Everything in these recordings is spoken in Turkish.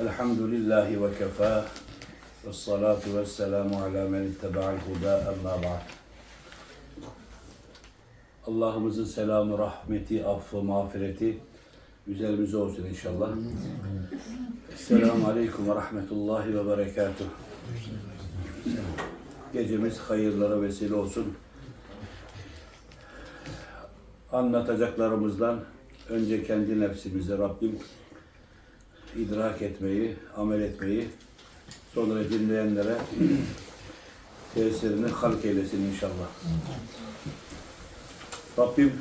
Elhamdülillahi ve kefâ ve salatu ve selamu ala men ittebaal huda emma ba'd. Allah'ımızın selamı, rahmeti, affı, mağfireti üzerimize olsun inşallah. Selamun Aleyküm ve Rahmetullahi ve Berekatuh. Gecemiz hayırlara vesile olsun. Anlatacaklarımızdan önce kendi nefsimize Rabbim idrak etmeyi, amel etmeyi, sonra dinleyenlere tesirini halk eylesin inşallah. Rabbim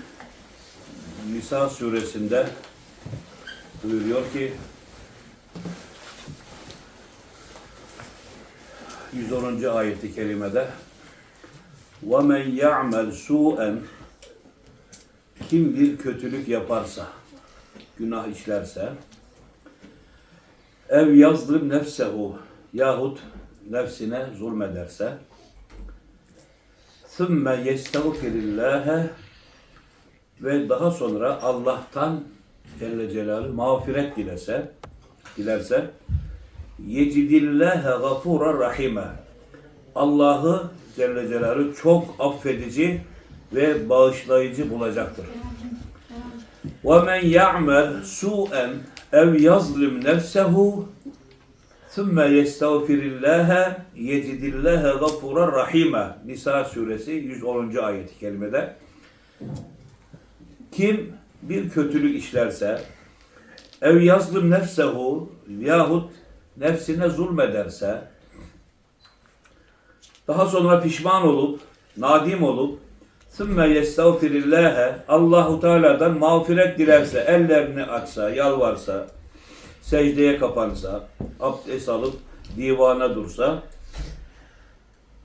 Nisa suresinde buyuruyor ki 110. ayeti kerimede وَمَنْ يَعْمَلْ سُوءًا Kim bir kötülük yaparsa, günah işlerse ev yazdım nefsehu yahut nefsine zulmederse ثُمَّ يَسْتَغْفِرِ اللّٰهَ ve daha sonra Allah'tan Celle Celaluhu mağfiret dilese, dilerse yecidillâhe gafûra rahime Allah'ı Celle Celaluhu çok affedici ve bağışlayıcı bulacaktır. وَمَنْ يَعْمَلْ سُوءًا اَوْ يَظْلِمْ نَفْسَهُ ثُمَّ يَسْتَغْفِرِ اللّٰهَ يَجِدِ اللّٰهَ غَفُورًا رَحِيمًا Nisa suresi 110. ayet-i kerimede kim bir kötülük işlerse ev yazlım nefsehu yahut nefsine zulmederse daha sonra pişman olup nadim olup sümme yestağfirillâhe Allahu Teala'dan mağfiret dilerse ellerini açsa yalvarsa secdeye kapansa abdest alıp divana dursa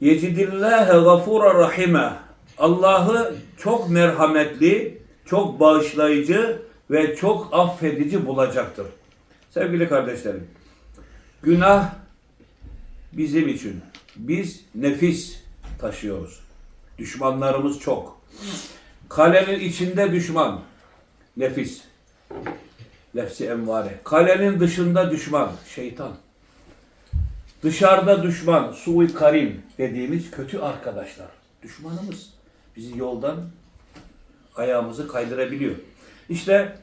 yecidillâhe gafura rahime Allah'ı çok merhametli çok bağışlayıcı ve çok affedici bulacaktır. Sevgili kardeşlerim, günah bizim için. Biz nefis taşıyoruz. Düşmanlarımız çok. Kalenin içinde düşman, nefis. Nefsi envare. Kalenin dışında düşman, şeytan. Dışarıda düşman, sui karim dediğimiz kötü arkadaşlar. Düşmanımız. Bizi yoldan ayağımızı kaydırabiliyor. İşte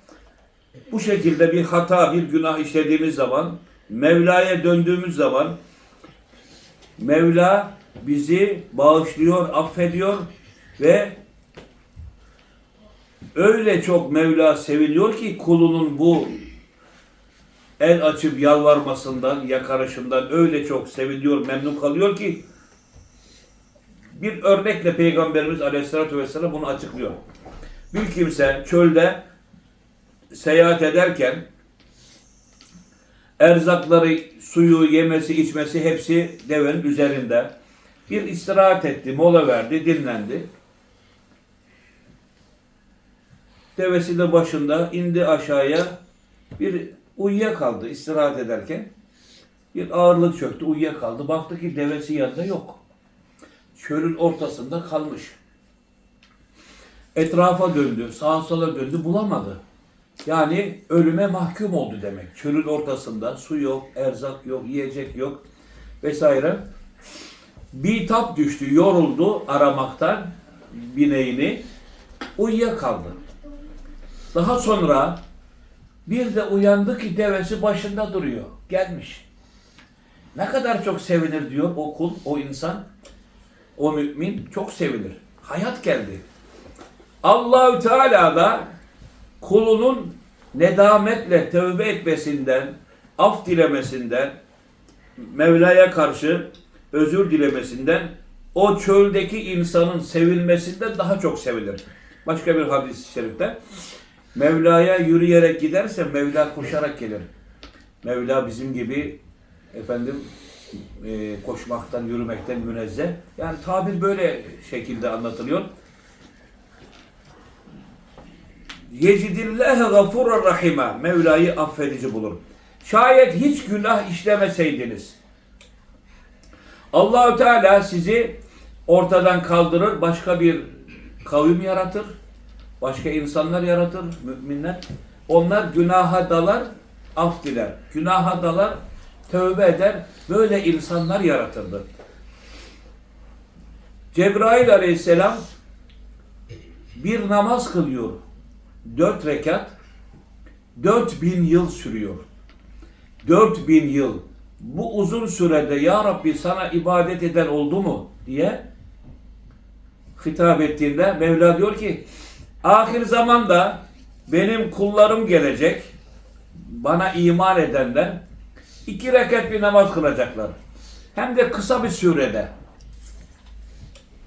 bu şekilde bir hata, bir günah işlediğimiz zaman, Mevla'ya döndüğümüz zaman Mevla bizi bağışlıyor, affediyor ve öyle çok Mevla seviliyor ki kulunun bu el açıp yalvarmasından, yakarışından öyle çok seviliyor, memnun kalıyor ki bir örnekle Peygamberimiz Aleyhisselatü Vesselam bunu açıklıyor. Bir kimse çölde seyahat ederken erzakları, suyu, yemesi, içmesi hepsi devenin üzerinde. Bir istirahat etti, mola verdi, dinlendi. Devesi de başında indi aşağıya bir uyuyakaldı istirahat ederken. Bir ağırlık çöktü, uyuyakaldı. Baktı ki devesi yanında yok. Çölün ortasında kalmış. Etrafa döndü, sağa sola döndü, bulamadı. Yani ölüme mahkum oldu demek. Çölün ortasında su yok, erzak yok, yiyecek yok vesaire. Bitap düştü, yoruldu aramaktan bineğini, uyuyakaldı. Daha sonra bir de uyandı ki devesi başında duruyor. Gelmiş. Ne kadar çok sevinir diyor o kul, o insan, o mümin çok sevinir. Hayat geldi. Allahü Teala da kulunun nedametle tövbe etmesinden, af dilemesinden, Mevla'ya karşı özür dilemesinden, o çöldeki insanın sevilmesinden daha çok sevilir. Başka bir hadis-i şerifte Mevla'ya yürüyerek giderse Mevla koşarak gelir. Mevla bizim gibi efendim e, koşmaktan, yürümekten münezzeh. Yani tabir böyle şekilde anlatılıyor. Yecidillâhe gafurur rahime. Mevla'yı affedici bulur. Şayet hiç günah işlemeseydiniz Allahü Teala sizi ortadan kaldırır, başka bir kavim yaratır, başka insanlar yaratır, müminler. Onlar günaha dalar af diler. Günaha dalar, tövbe eder. Böyle insanlar yaratıldı. Cebrail aleyhisselam bir namaz kılıyor. Dört rekat. Dört bin yıl sürüyor. Dört bin yıl. Bu uzun sürede Ya Rabbi sana ibadet eden oldu mu diye hitap ettiğinde Mevla diyor ki ahir zamanda benim kullarım gelecek bana iman edenler iki rekat bir namaz kılacaklar. Hem de kısa bir sürede.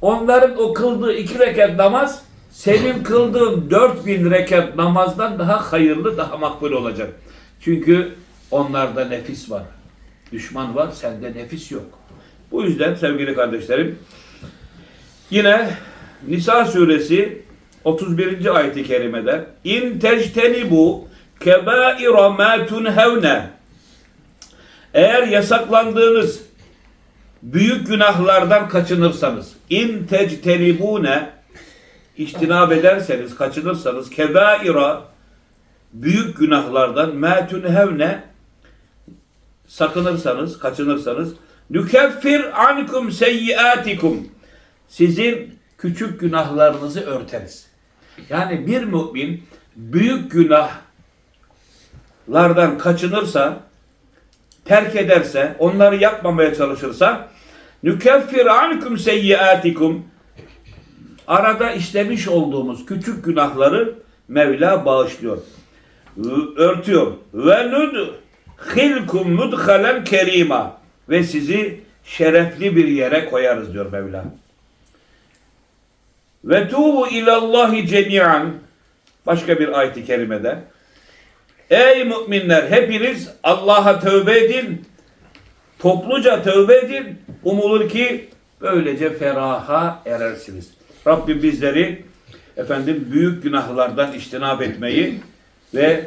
Onların o kıldığı iki rekat namaz senin kıldığın dört bin rekat namazdan daha hayırlı, daha makbul olacak. Çünkü onlarda nefis var. Düşman var, sende nefis yok. Bu yüzden sevgili kardeşlerim, yine Nisa suresi 31. ayeti kerimede in tectenibu kebaira ma tunhevne eğer yasaklandığınız büyük günahlardan kaçınırsanız in tectenibune içtinab ederseniz, kaçınırsanız kebaira büyük günahlardan ma tunhevne sakınırsanız, kaçınırsanız nükeffir ankum seyyiatikum sizin küçük günahlarınızı örteriz. Yani bir mümin büyük günahlardan kaçınırsa, terk ederse, onları yapmamaya çalışırsa nükeffir ankum seyyiatikum arada işlemiş olduğumuz küçük günahları Mevla bağışlıyor. Örtüyor. Ve nud hilkum mudhalen kerima ve sizi şerefli bir yere koyarız diyor Mevla. Ve tuğbu ilallahi cemiyan başka bir ayet-i kerimede Ey müminler hepiniz Allah'a tövbe edin. Topluca tövbe edin. Umulur ki böylece feraha erersiniz. Rabbim bizleri efendim büyük günahlardan iştinab etmeyi ve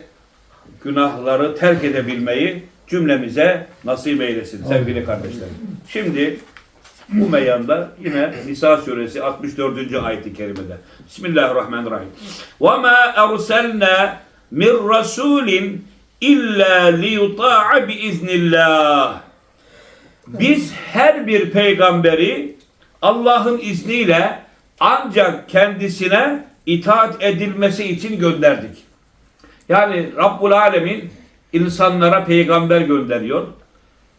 günahları terk edebilmeyi cümlemize nasip eylesin sevgili kardeşlerim. Şimdi bu meyanda yine Nisa suresi 64. ayeti kerimede. Bismillahirrahmanirrahim. Ve ma erselna min rasulin illa liyuta'a biiznillah. Biz her bir peygamberi Allah'ın izniyle ancak kendisine itaat edilmesi için gönderdik. Yani Rabbul Alemin insanlara peygamber gönderiyor.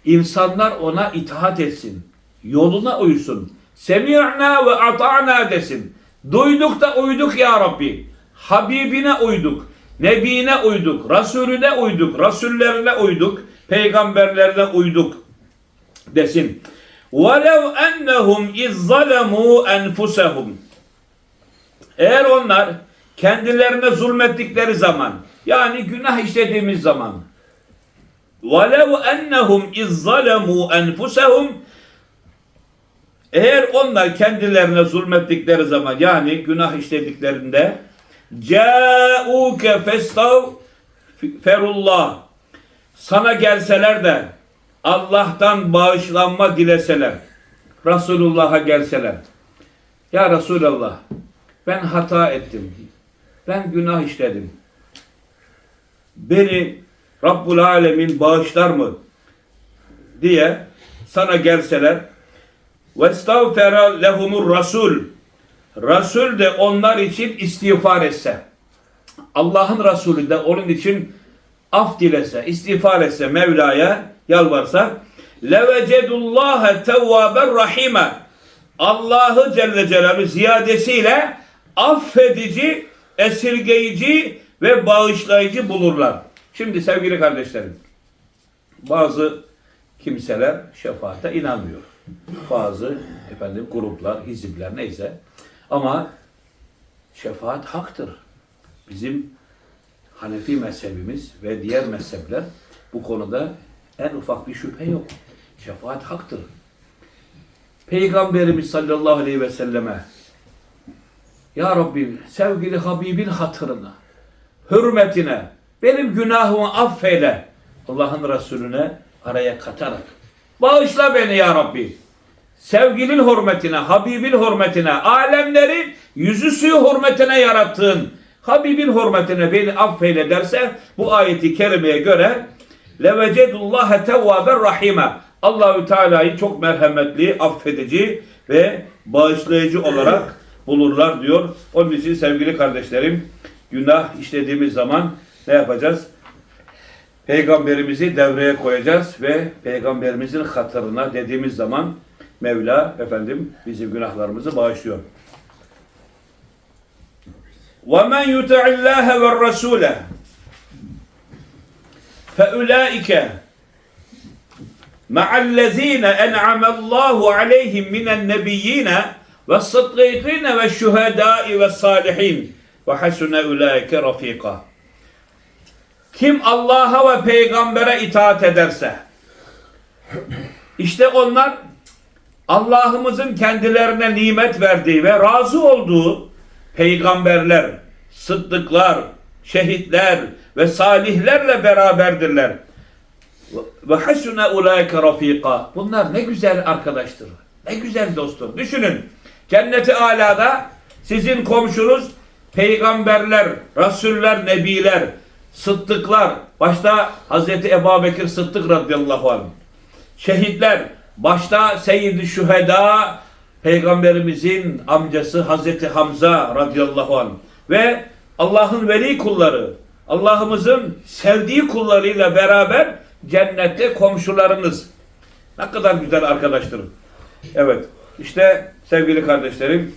İnsanlar ona itaat etsin. Yoluna uysun. Semi'na ve ata'na desin. Duyduk da uyduk ya Rabbi. Habibine uyduk. Nebine uyduk. Resulüne uyduk. Rasullerine uyduk. Peygamberlerine uyduk desin. وَلَوْ اَنَّهُمْ اِذْ ظَلَمُوا اَنْفُسَهُمْ Eğer onlar kendilerine zulmettikleri zaman yani günah işlediğimiz zaman وَلَوْ اَنَّهُمْ اِذْ ظَلَمُوا اَنْفُسَهُمْ Eğer onlar kendilerine zulmettikleri zaman yani günah işlediklerinde جَاءُوكَ فَاسْتَغْفِرُllّٰهِ Sana gelseler de Allah'tan bağışlanma dileseler, Resulullah'a gelseler, Ya Resulallah, ben hata ettim, ben günah işledim, beni Rabbul Alemin bağışlar mı diye sana gelseler, وَاسْتَغْفَرَ lehumur Rasul, Resul de onlar için istiğfar etse, Allah'ın Resulü de onun için af dilese, istiğfar etse Mevla'ya yalvarsa levecedullaha tevvaben rahime Allah'ı Celle Celaluhu ziyadesiyle affedici, esirgeyici ve bağışlayıcı bulurlar. Şimdi sevgili kardeşlerim, bazı kimseler şefaate inanmıyor. Bazı efendim gruplar, hizipler neyse. Ama şefaat haktır. Bizim Hanefi mezhebimiz ve diğer mezhepler bu konuda en ufak bir şüphe yok. Şefaat haktır. Peygamberimiz sallallahu aleyhi ve selleme Ya Rabbi sevgili Habibin hatırına, hürmetine, benim günahımı affeyle Allah'ın Resulüne araya katarak. Bağışla beni ya Rabbi. Sevgilin hürmetine, Habibin hürmetine, alemleri yüzü suyu hürmetine yarattığın Habibin hürmetine beni affeyle derse bu ayeti kerimeye göre levecedullaha tevvaben rahime. Allahü Teala'yı çok merhametli, affedici ve bağışlayıcı olarak bulurlar diyor. Onun için sevgili kardeşlerim, günah işlediğimiz zaman ne yapacağız? Peygamberimizi devreye koyacağız ve peygamberimizin hatırına dediğimiz zaman Mevla efendim bizim günahlarımızı bağışlıyor. وَمَنْ يُطِعِ اللّٰهَ وَالرَّسُولَ فَاُولَٰئِكَ مع الذين أنعم الله عليهم من النبيين ve sıddıkine ve şühedai ve salihin ve hasune ulaike rafika. Kim Allah'a ve peygambere itaat ederse işte onlar Allah'ımızın kendilerine nimet verdiği ve razı olduğu peygamberler, sıddıklar, şehitler ve salihlerle beraberdirler. Ve hasune ulaike rafika. Bunlar ne güzel arkadaştır. Ne güzel dostum. Düşünün. Cenneti alada sizin komşunuz peygamberler, rasuller, nebiler, sıddıklar. Başta Hazreti Ebubekir Sıddık radıyallahu anh. Şehitler. Başta Seyyid-i Şüheda Peygamberimizin amcası Hazreti Hamza radıyallahu anh. Ve Allah'ın veli kulları, Allah'ımızın sevdiği kullarıyla beraber cennette komşularınız. Ne kadar güzel arkadaştır. Evet. İşte sevgili kardeşlerim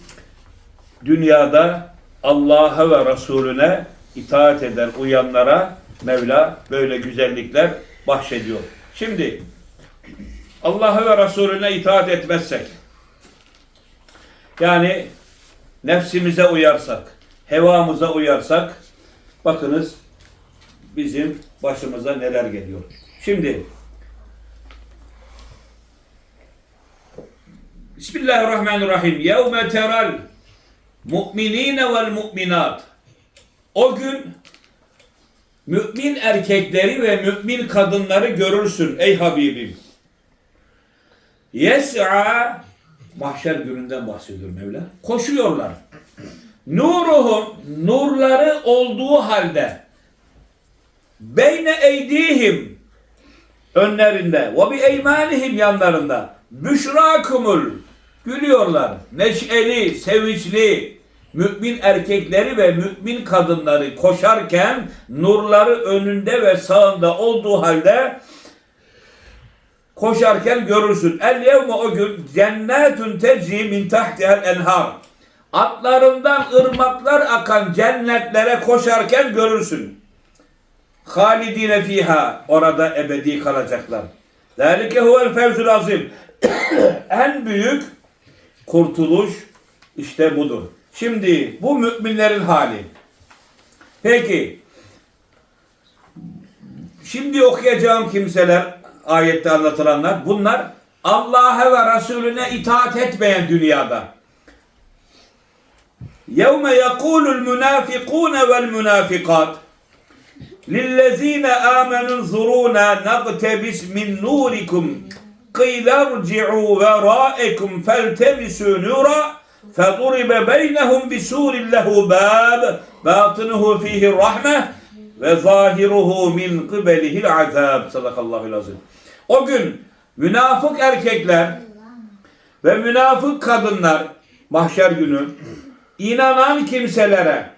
dünyada Allah'a ve Resulüne itaat eden uyanlara Mevla böyle güzellikler bahşediyor. Şimdi Allah'a ve Resulüne itaat etmezsek yani nefsimize uyarsak, hevamıza uyarsak bakınız bizim başımıza neler geliyor. Şimdi Bismillahirrahmanirrahim. Yevme teral mu'minine vel mu'minat. O gün mümin erkekleri ve mümin kadınları görürsün ey Habibim. Yes'a mahşer gününden bahsediyor Mevla. Koşuyorlar. Nuruhum nurları olduğu halde beyne eydihim önlerinde ve bi eymanihim yanlarında büşrakumul gülüyorlar. Neşeli, sevinçli mümin erkekleri ve mümin kadınları koşarken nurları önünde ve sağında olduğu halde koşarken görürsün. El yevme o gün cennetun tecri min tahtihel enhar. Atlarından ırmaklar akan cennetlere koşarken görürsün. Halidine fiha. Orada ebedi kalacaklar. Zalike huvel fevzul azim. en büyük kurtuluş işte budur. Şimdi bu müminlerin hali. Peki şimdi okuyacağım kimseler ayette anlatılanlar bunlar Allah'a ve Resulüne itaat etmeyen dünyada. يَوْمَ يَقُولُ الْمُنَافِقُونَ وَالْمُنَافِقَاتِ لِلَّذ۪ينَ آمَنُوا انظُرُونَا نَقْتَبِسْ مِنْ نُورِكُمْ قِيلَ ارْجِعُوا وَرَائِكُمْ فَالْتَمِسُوا نُورًا فَضُرِبَ بَيْنَهُمْ بِسُورٍ لَهُ بَابٍ بَاطِنُهُ ف۪يهِ الرَّحْمَةِ وَظَاهِرُهُ مِنْ قِبَلِهِ الْعَذَابِ Sadakallahu azim. O gün münafık erkekler ve münafık kadınlar mahşer günü inanan kimselere,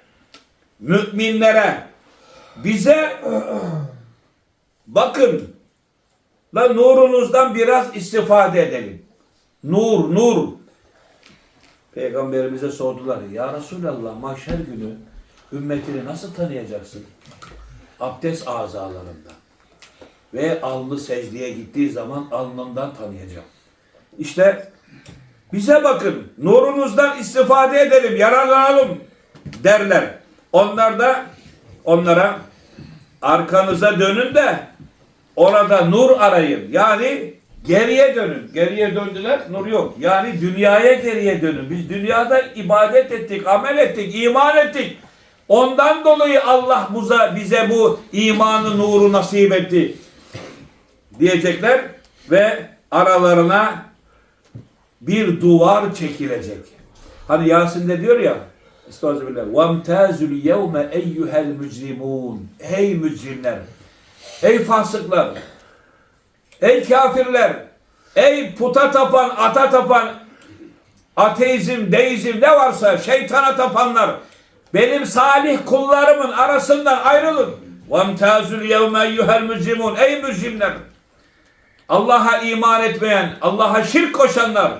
müminlere bize bakın la nurunuzdan biraz istifade edelim. Nur, nur. Peygamberimize sordular. Ya Resulallah mahşer günü ümmetini nasıl tanıyacaksın? Abdest azalarında. Ve alnı secdeye gittiği zaman alnından tanıyacağım. İşte bize bakın, nurunuzdan istifade edelim, yararlanalım derler. Onlar da onlara arkanıza dönün de orada nur arayın. Yani geriye dönün. Geriye döndüler, nur yok. Yani dünyaya geriye dönün. Biz dünyada ibadet ettik, amel ettik, iman ettik. Ondan dolayı Allah buza, bize bu imanı nuru nasip etti diyecekler ve aralarına bir duvar çekilecek. Hani Yasin'de diyor ya Estağfirullah. وَمْتَازُ الْيَوْمَ اَيُّهَا الْمُجْرِمُونَ Ey mücrimler! ey fasıklar, ey kafirler, ey puta tapan, ata tapan, ateizm, deizm ne varsa şeytana tapanlar, benim salih kullarımın arasından ayrılın. وَامْتَازُ الْيَوْمَ اَيُّهَا الْمُجْرِمُونَ Ey mücrimler! Allah'a iman etmeyen, Allah'a şirk koşanlar,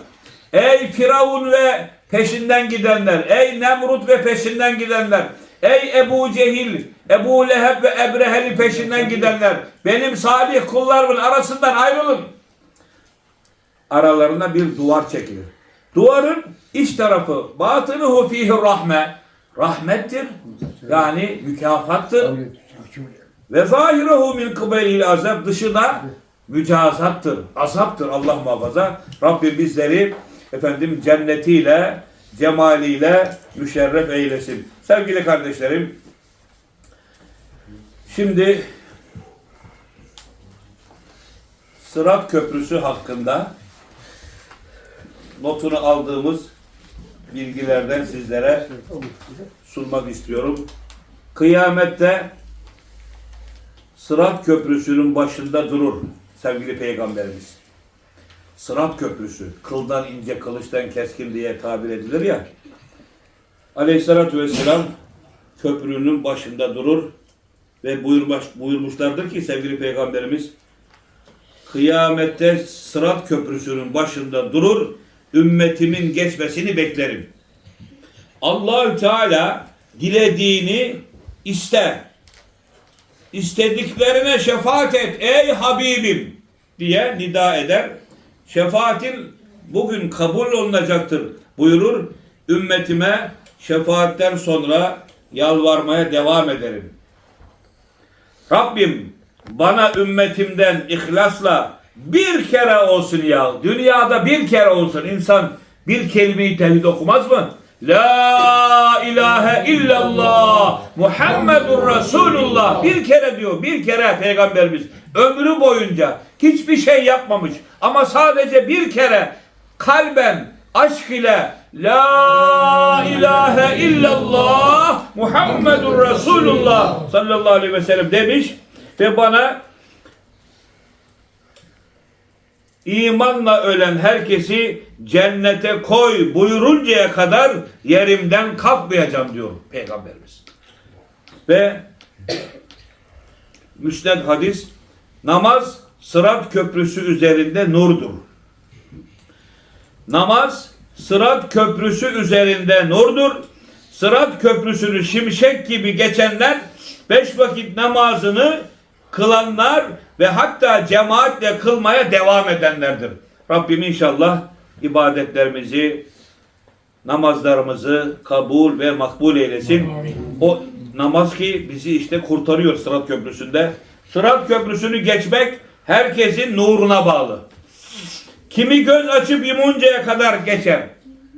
ey Firavun ve peşinden gidenler, ey Nemrut ve peşinden gidenler, ey Ebu Cehil, Ebu Leheb ve Ebrehel'i peşinden gidenler, benim salih kullarımın arasından ayrılın. Aralarına bir duvar çekilir. Duvarın iç tarafı, batınuhu fihi rahme, rahmettir. Yani mükafattır. Ve zahirehu min kıbelil azap dışı da mücazattır, azaptır Allah muhafaza. Rabbim bizleri efendim cennetiyle, cemaliyle müşerref eylesin. Sevgili kardeşlerim, şimdi Sırat Köprüsü hakkında notunu aldığımız bilgilerden sizlere sunmak istiyorum. Kıyamette Sırat Köprüsü'nün başında durur sevgili Peygamberimiz. Sırat Köprüsü, kıldan ince, kılıçtan keskin diye tabir edilir ya. Aleyhissalatü vesselam köprünün başında durur ve buyurmuş, buyurmuşlardır ki sevgili Peygamberimiz kıyamette Sırat Köprüsü'nün başında durur, ümmetimin geçmesini beklerim. Allahü Teala dilediğini ister istediklerine şefaat et ey Habibim diye nida eder. Şefaatin bugün kabul olunacaktır buyurur. Ümmetime şefaatten sonra yalvarmaya devam ederim. Rabbim bana ümmetimden ihlasla bir kere olsun ya. Dünyada bir kere olsun insan bir kelime-i tevhid okumaz mı? La ilahe illallah Muhammedur Resulullah. Bir kere diyor bir kere peygamberimiz ömrü boyunca hiçbir şey yapmamış. Ama sadece bir kere kalben aşk ile La ilahe illallah Muhammedur Resulullah sallallahu aleyhi ve sellem demiş ve bana imanla ölen herkesi cennete koy buyuruncaya kadar yerimden kalkmayacağım diyor Peygamberimiz. Ve müsned hadis namaz sırat köprüsü üzerinde nurdur. Namaz sırat köprüsü üzerinde nurdur. Sırat köprüsünü şimşek gibi geçenler beş vakit namazını kılanlar ve hatta cemaatle kılmaya devam edenlerdir. Rabbim inşallah ibadetlerimizi, namazlarımızı kabul ve makbul eylesin. O namaz ki bizi işte kurtarıyor Sırat Köprüsü'nde. Sırat Köprüsü'nü geçmek herkesin nuruna bağlı. Kimi göz açıp yumuncaya kadar geçer.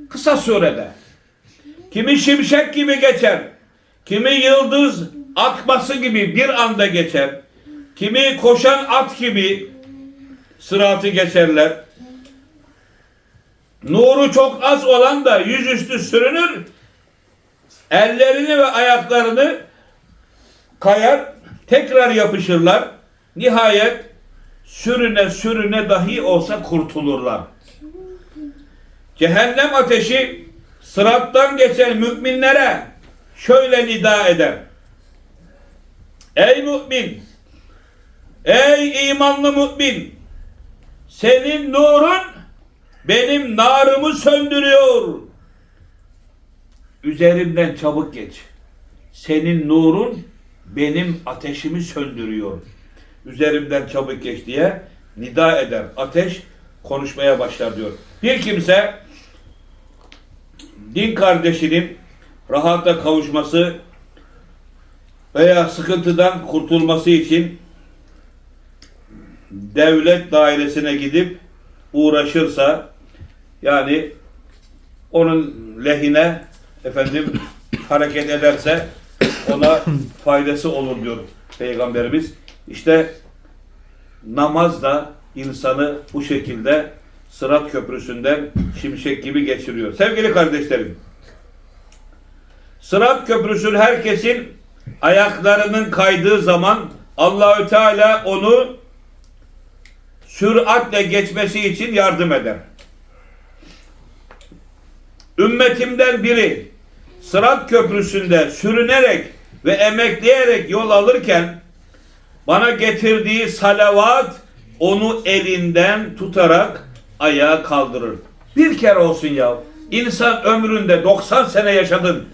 Kısa sürede. Kimi şimşek gibi geçer. Kimi yıldız akması gibi bir anda geçer. Kimi koşan at gibi sıratı geçerler. Nuru çok az olan da yüzüstü sürünür. Ellerini ve ayaklarını kayar, tekrar yapışırlar. Nihayet sürüne sürüne dahi olsa kurtulurlar. Cehennem ateşi sırattan geçen müminlere şöyle nida eder. Ey mümin! Ey imanlı mümin! Senin nurun benim narımı söndürüyor. Üzerimden çabuk geç. Senin nurun benim ateşimi söndürüyor. Üzerimden çabuk geç diye nida eder. Ateş konuşmaya başlar diyor. Bir kimse din kardeşinin rahata kavuşması veya sıkıntıdan kurtulması için devlet dairesine gidip uğraşırsa yani onun lehine efendim hareket ederse ona faydası olur diyor Peygamberimiz. İşte namaz da insanı bu şekilde Sırat Köprüsü'nden şimşek gibi geçiriyor. Sevgili kardeşlerim, Sırat Köprüsü herkesin ayaklarının kaydığı zaman Allahü Teala onu süratle geçmesi için yardım eder. Ümmetimden biri Sırat Köprüsü'nde sürünerek ve emekleyerek yol alırken bana getirdiği salavat onu elinden tutarak ayağa kaldırır. Bir kere olsun ya. İnsan ömründe 90 sene yaşadın.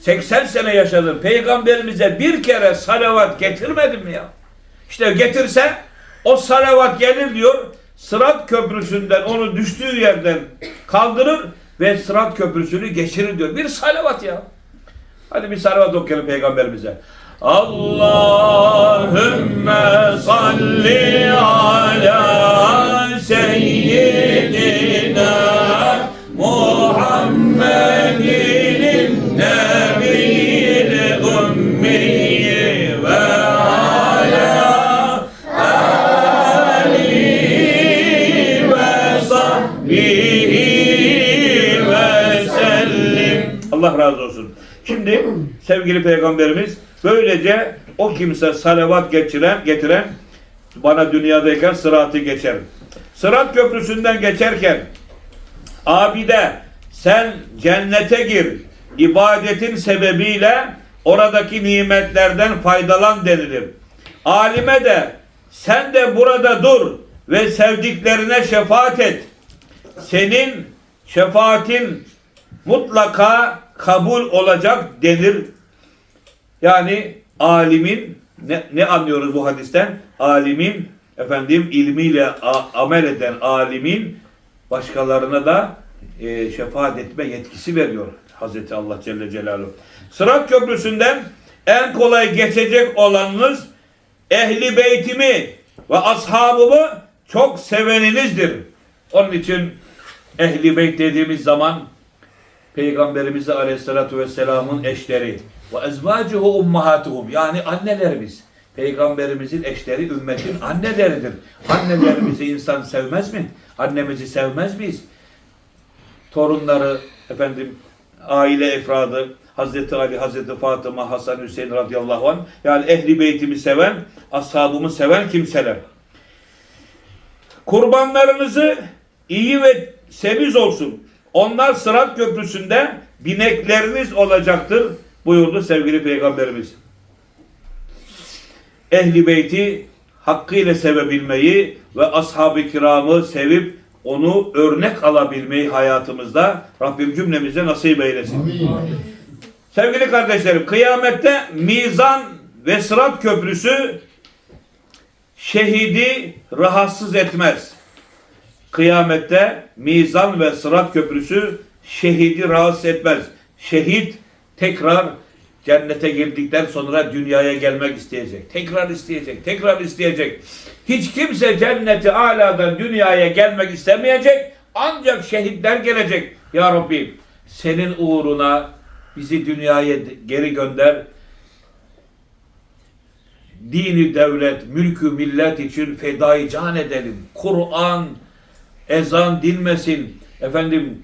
80 sene yaşadın. Peygamberimize bir kere salavat getirmedin mi ya? İşte getirse o salavat gelir diyor. Sırat köprüsünden onu düştüğü yerden kaldırır ve sırat köprüsünü geçirir diyor. Bir salavat ya. Hadi bir salavat okuyalım peygamberimize. Allahümme salli ala seyyidina Muhammedin Allah razı olsun. Şimdi sevgili peygamberimiz böylece o kimse salavat geçiren, getiren bana dünyadayken sıratı geçer. Sırat köprüsünden geçerken abide sen cennete gir ibadetin sebebiyle oradaki nimetlerden faydalan denilir. Alime de sen de burada dur ve sevdiklerine şefaat et. Senin şefaatin mutlaka kabul olacak denir. Yani alimin ne, ne anlıyoruz bu hadisten? Alimin efendim ilmiyle amel eden alimin başkalarına da e, şefaat etme yetkisi veriyor Hazreti Allah Celle Celaluhu. Sırat köprüsünden en kolay geçecek olanınız ehli beytimi ve ashabımı çok seveninizdir. Onun için ehli beyt dediğimiz zaman Peygamberimiz Aleyhisselatü Vesselam'ın eşleri ve ezvacuhu ummahatuhum yani annelerimiz. Peygamberimizin eşleri ümmetin anneleridir. Annelerimizi insan sevmez mi? Annemizi sevmez miyiz? Torunları, efendim, aile efradı, Hazreti Ali, Hazreti Fatıma, Hasan Hüseyin radıyallahu anh, yani ehli beytimi seven, ashabımı seven kimseler. Kurbanlarınızı iyi ve semiz olsun. Onlar Sırat Köprüsü'nde binekleriniz olacaktır buyurdu sevgili Peygamberimiz. Ehli beyti hakkıyla sevebilmeyi ve ashab-ı kiramı sevip onu örnek alabilmeyi hayatımızda Rabbim cümlemize nasip eylesin. Sevgili kardeşlerim, kıyamette mizan ve sırat köprüsü şehidi rahatsız etmez. Kıyamette mizan ve sırat köprüsü şehidi rahatsız etmez. Şehit tekrar cennete girdikten sonra dünyaya gelmek isteyecek. Tekrar isteyecek, tekrar isteyecek. Hiç kimse cenneti aladan dünyaya gelmek istemeyecek. Ancak şehitler gelecek. Ya Rabbi senin uğruna bizi dünyaya geri gönder. Dini devlet, mülkü millet için fedai can edelim. Kur'an, ezan dinmesin. Efendim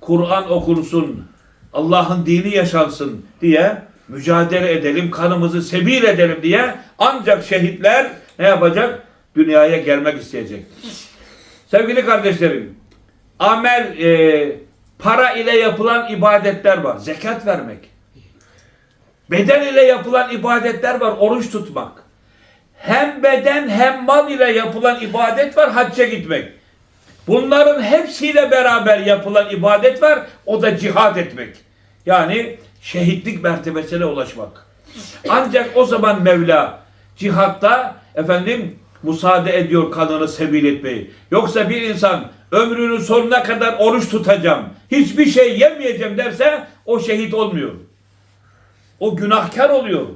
Kur'an okunsun. Allah'ın dini yaşansın diye mücadele edelim, kanımızı sebil edelim diye ancak şehitler ne yapacak? Dünyaya gelmek isteyecek. Sevgili kardeşlerim, amel, e, para ile yapılan ibadetler var. Zekat vermek. Beden ile yapılan ibadetler var. Oruç tutmak. Hem beden hem mal ile yapılan ibadet var. Hacca gitmek. Bunların hepsiyle beraber yapılan ibadet var. O da cihad etmek. Yani şehitlik mertebesine ulaşmak. Ancak o zaman Mevla cihatta efendim müsaade ediyor kanını sebil etmeyi. Yoksa bir insan ömrünün sonuna kadar oruç tutacağım, hiçbir şey yemeyeceğim derse o şehit olmuyor. O günahkar oluyor.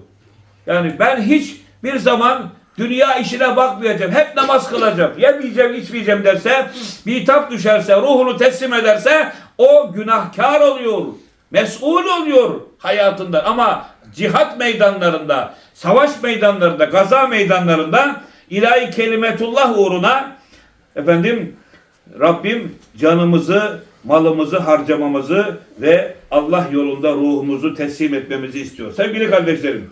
Yani ben hiç bir zaman dünya işine bakmayacağım. Hep namaz kılacağım. Yemeyeceğim, içmeyeceğim derse, bitap düşerse, ruhunu teslim ederse o günahkar oluyor. Mesul oluyor hayatında. Ama cihat meydanlarında, savaş meydanlarında, gaza meydanlarında ilahi kelimetullah uğruna efendim Rabbim canımızı, malımızı harcamamızı ve Allah yolunda ruhumuzu teslim etmemizi istiyor. Sevgili kardeşlerim,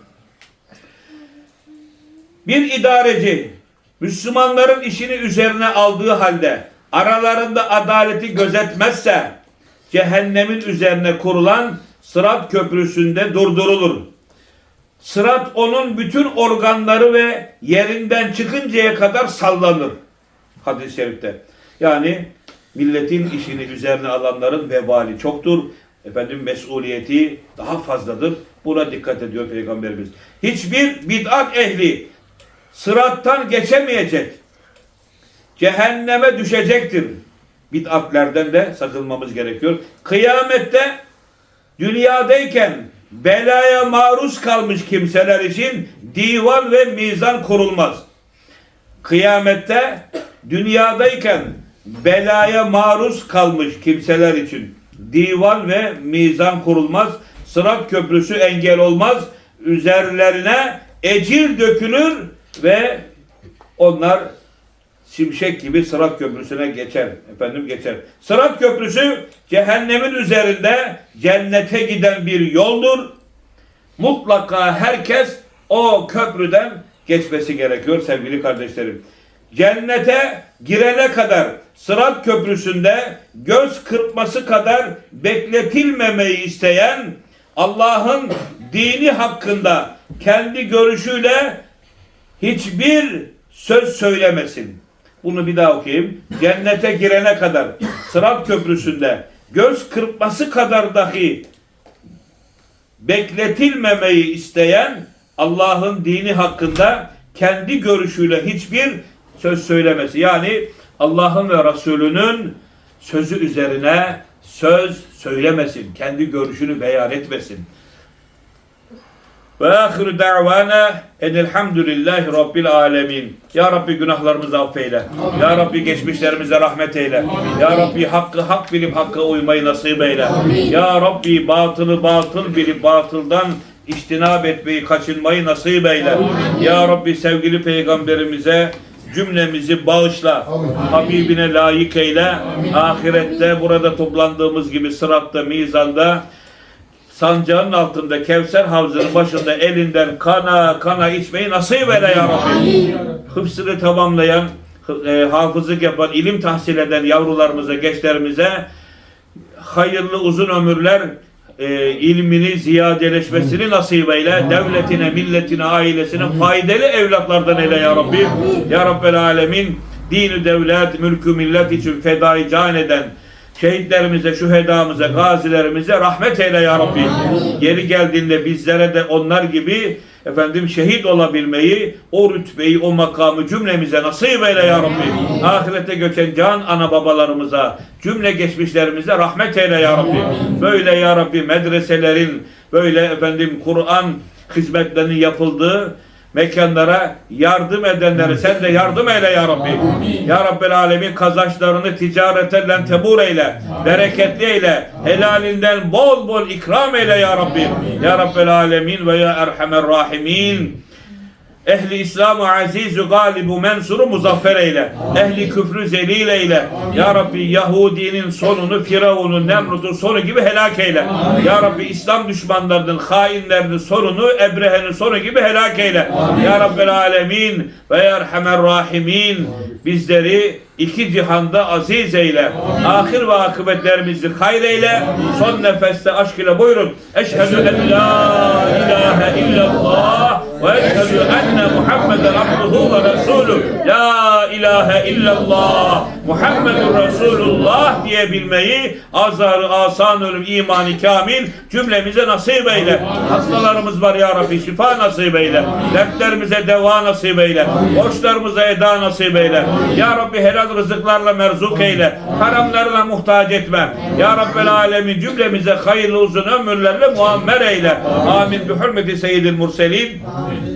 Bir idareci Müslümanların işini üzerine aldığı halde aralarında adaleti gözetmezse cehennemin üzerine kurulan Sırat köprüsünde durdurulur. Sırat onun bütün organları ve yerinden çıkıncaya kadar sallanır. Hadis-i şerifte. Yani milletin işini üzerine alanların vebali çoktur. Efendim mesuliyeti daha fazladır. Buna dikkat ediyor Peygamberimiz. Hiçbir bid'at ehli sırattan geçemeyecek. Cehenneme düşecektir. Bid'atlerden de sakınmamız gerekiyor. Kıyamette dünyadayken belaya maruz kalmış kimseler için divan ve mizan kurulmaz. Kıyamette dünyadayken belaya maruz kalmış kimseler için divan ve mizan kurulmaz. Sırat köprüsü engel olmaz. Üzerlerine ecir dökülür ve onlar şimşek gibi Sırat Köprüsü'ne geçer. Efendim geçer. Sırat Köprüsü cehennemin üzerinde cennete giden bir yoldur. Mutlaka herkes o köprüden geçmesi gerekiyor sevgili kardeşlerim. Cennete girene kadar Sırat Köprüsü'nde göz kırpması kadar bekletilmemeyi isteyen Allah'ın dini hakkında kendi görüşüyle hiçbir söz söylemesin. Bunu bir daha okuyayım. Cennete girene kadar Sırat Köprüsü'nde göz kırpması kadar dahi bekletilmemeyi isteyen Allah'ın dini hakkında kendi görüşüyle hiçbir söz söylemesi. Yani Allah'ın ve Resulünün sözü üzerine söz söylemesin. Kendi görüşünü beyan etmesin. Ve ahiru da'vana enelhamdülillahi rabbil alemin. Ya Rabbi günahlarımızı affeyle. Ya Rabbi geçmişlerimize rahmet eyle. Ya Rabbi hakkı hak bilip hakka uymayı nasip eyle. Ya Rabbi batılı batıl bilip batıldan iştinab etmeyi, kaçınmayı nasip eyle. Ya Rabbi sevgili peygamberimize cümlemizi bağışla. Habibine layık eyle. Ahirette burada toplandığımız gibi sıratta, mizanda sancağın altında Kevser havzının başında elinden kana kana içmeyi nasip eyle ya Rabbi. Hıfzını tamamlayan, e, hafızlık yapan, ilim tahsil eden yavrularımıza, gençlerimize hayırlı uzun ömürler, e, ilmini ziyadeleşmesini nasip eyle. Devletine, milletine, ailesine faydalı evlatlardan eyle ya Rabbi. Ya Rabbel Alemin dini devlet, mülkü millet için fedai can eden şehitlerimize, şühedamıza, gazilerimize rahmet eyle ya Rabbi. Yeri geldiğinde bizlere de onlar gibi efendim şehit olabilmeyi, o rütbeyi, o makamı cümlemize nasip eyle ya Rabbi. Ahirete göçen can ana babalarımıza, cümle geçmişlerimize rahmet eyle ya Rabbi. Böyle ya Rabbi medreselerin, böyle efendim Kur'an hizmetlerinin yapıldığı mekanlara yardım edenleri sen de yardım eyle ya Rabbi. Ya Rabbel Alemin kazançlarını ticarete lentebur eyle. Bereketli eyle. Helalinden bol bol ikram eyle ya Rabbi. Ya Rabbel Alemin ve ya Erhamer Rahimin. Ehli İslam'ı azizu galibu mensuru muzaffer eyle. Ehli küfrü zelil eyle. Ya Rabbi Yahudinin sonunu Firavun'un Nemrut'un sonu gibi helak eyle. Ya Rabbi İslam düşmanlarının hainlerinin sonunu Ebrehe'nin sonu gibi helak eyle. Ya Rabbel Alemin ve ya Erhamer Rahimin. Bizleri iki cihanda aziz eyle. Ahir ve akıbetlerimizi hayır eyle. Son nefeste aşk ile buyurun. Eşhedü en la ilahe illallah ve eşhedü enne Muhammeden abduhu ve resulü. La ilahe illallah Muhammedun Resulullah diyebilmeyi azar asan ölüm imani kamil cümlemize nasip eyle. Hastalarımız var ya Rabbi şifa nasip eyle. Dertlerimize deva nasip eyle. Borçlarımıza eda nasip eyle. Ya Rabbi helal rızıklarla merzuk eyle. Haramlarına muhtaç etme. Ya Rabbel alemin cümlemize hayırlı uzun ömürlerle muammer eyle. Amin. Bi hürmeti seyyidil murselin.